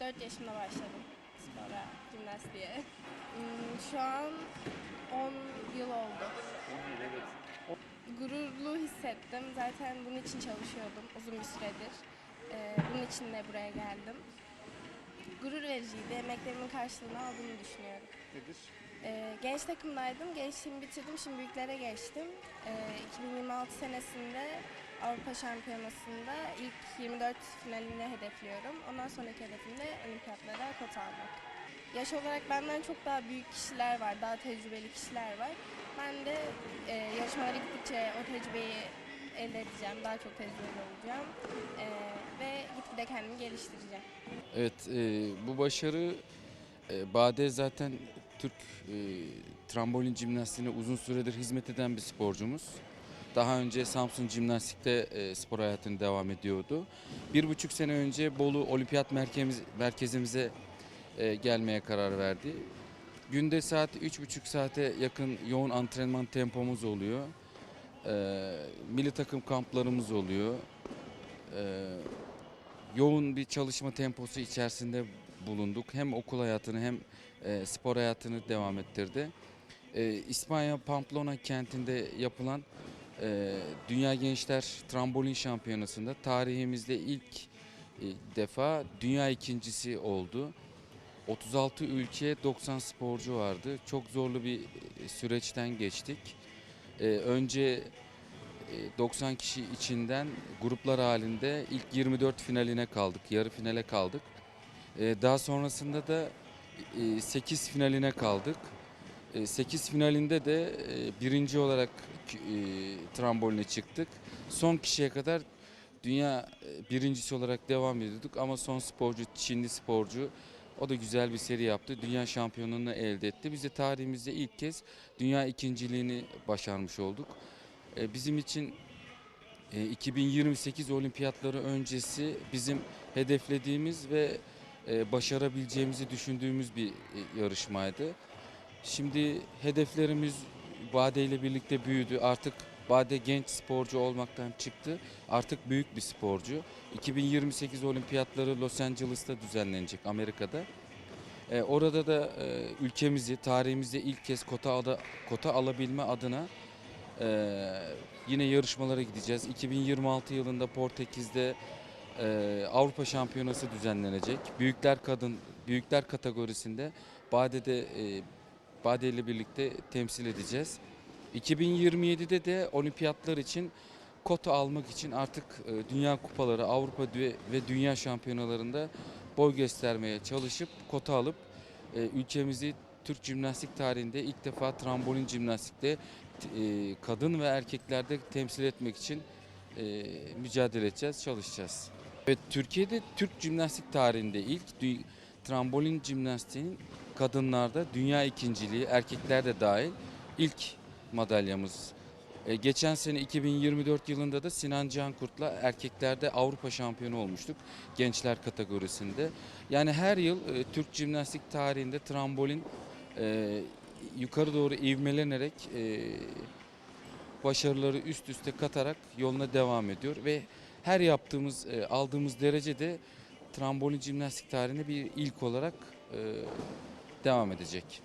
4 yaşımda başladım spora, jimnastiğe. Hmm, Şu an 10 yıl oldu. Gururlu hissettim. Zaten bunun için çalışıyordum uzun bir süredir. Ee, bunun için de buraya geldim. Gurur vericiydi. Emeklerimin karşılığını aldığını düşünüyorum. Nedir? Ee, genç takımdaydım. Gençliğimi bitirdim. Şimdi büyüklere geçtim. Ee, 2026 senesinde Avrupa Şampiyonası'nda ilk 24 finalini hedefliyorum. Ondan sonraki hedefim de olimpiyatlara kota almak. Yaş olarak benden çok daha büyük kişiler var, daha tecrübeli kişiler var. Ben de e, yarışmalara gittikçe o tecrübeyi elde edeceğim, daha çok tecrübeli olacağım Ee, ve gitgide kendimi geliştireceğim. Evet, e, bu başarı e, Bade zaten Türk e, trambolin jimnastiğine uzun süredir hizmet eden bir sporcumuz. Daha önce Samsun Jimnastik'te e, spor hayatını devam ediyordu. Bir buçuk sene önce Bolu Olimpiyat Merkez, Merkezimize e, gelmeye karar verdi. Günde saat üç buçuk saate yakın yoğun antrenman tempomuz oluyor. E, milli takım kamplarımız oluyor. E, yoğun bir çalışma temposu içerisinde bulunduk. Hem okul hayatını hem e, spor hayatını devam ettirdi. E, İspanya Pamplona kentinde yapılan e, Dünya Gençler Trambolin Şampiyonası'nda tarihimizde ilk e, defa dünya ikincisi oldu. 36 ülke 90 sporcu vardı. Çok zorlu bir e, süreçten geçtik. E, önce e, 90 kişi içinden gruplar halinde ilk 24 finaline kaldık, yarı finale kaldık. E, Daha sonrasında da 8 finaline kaldık. 8 finalinde de e, birinci olarak e, tramboline çıktık. Son kişiye kadar dünya e, birincisi olarak devam ediyorduk ama son sporcu Çinli sporcu o da güzel bir seri yaptı. Dünya şampiyonluğunu elde etti. Biz de tarihimizde ilk kez dünya ikinciliğini başarmış olduk. E, Bizim için e, 2028 olimpiyatları öncesi bizim hedeflediğimiz ve e, başarabileceğimizi düşündüğümüz bir e, yarışmaydı. Şimdi hedeflerimiz Bade ile birlikte büyüdü. Artık Bade genç sporcu olmaktan çıktı. Artık büyük bir sporcu. 2028 olimpiyatları Los Angeles'ta düzenlenecek Amerika'da. E, orada da e, ülkemizi, tarihimizde ilk kez kota, ada, kota alabilme adına e, yine yarışmalara gideceğiz. 2026 yılında Portekiz'de e, Avrupa Şampiyonası düzenlenecek. Büyükler kadın, büyükler kategorisinde Bade'de e, Bade ile birlikte temsil edeceğiz. 2027'de de olimpiyatlar için kota almak için artık e, dünya kupaları, Avrupa ve dünya şampiyonalarında boy göstermeye çalışıp kota alıp e, ülkemizi Türk jimnastik tarihinde ilk defa trambolin jimnastikte e, kadın ve erkeklerde temsil etmek için mücadele edeceğiz, çalışacağız. Evet, Türkiye'de Türk jimnastik tarihinde ilk trambolin jimnastiğinin kadınlarda dünya ikinciliği, erkekler de dahil ilk madalyamız. E, geçen sene 2024 yılında da Sinan Cankurt'la erkeklerde Avrupa şampiyonu olmuştuk gençler kategorisinde. Yani her yıl e, Türk jimnastik tarihinde trambolin e, yukarı doğru ivmelenerek e, başarıları üst üste katarak yoluna devam ediyor ve her yaptığımız, e, aldığımız derecede trambolin jimnastik tarihinde bir ilk olarak e, devam edecek.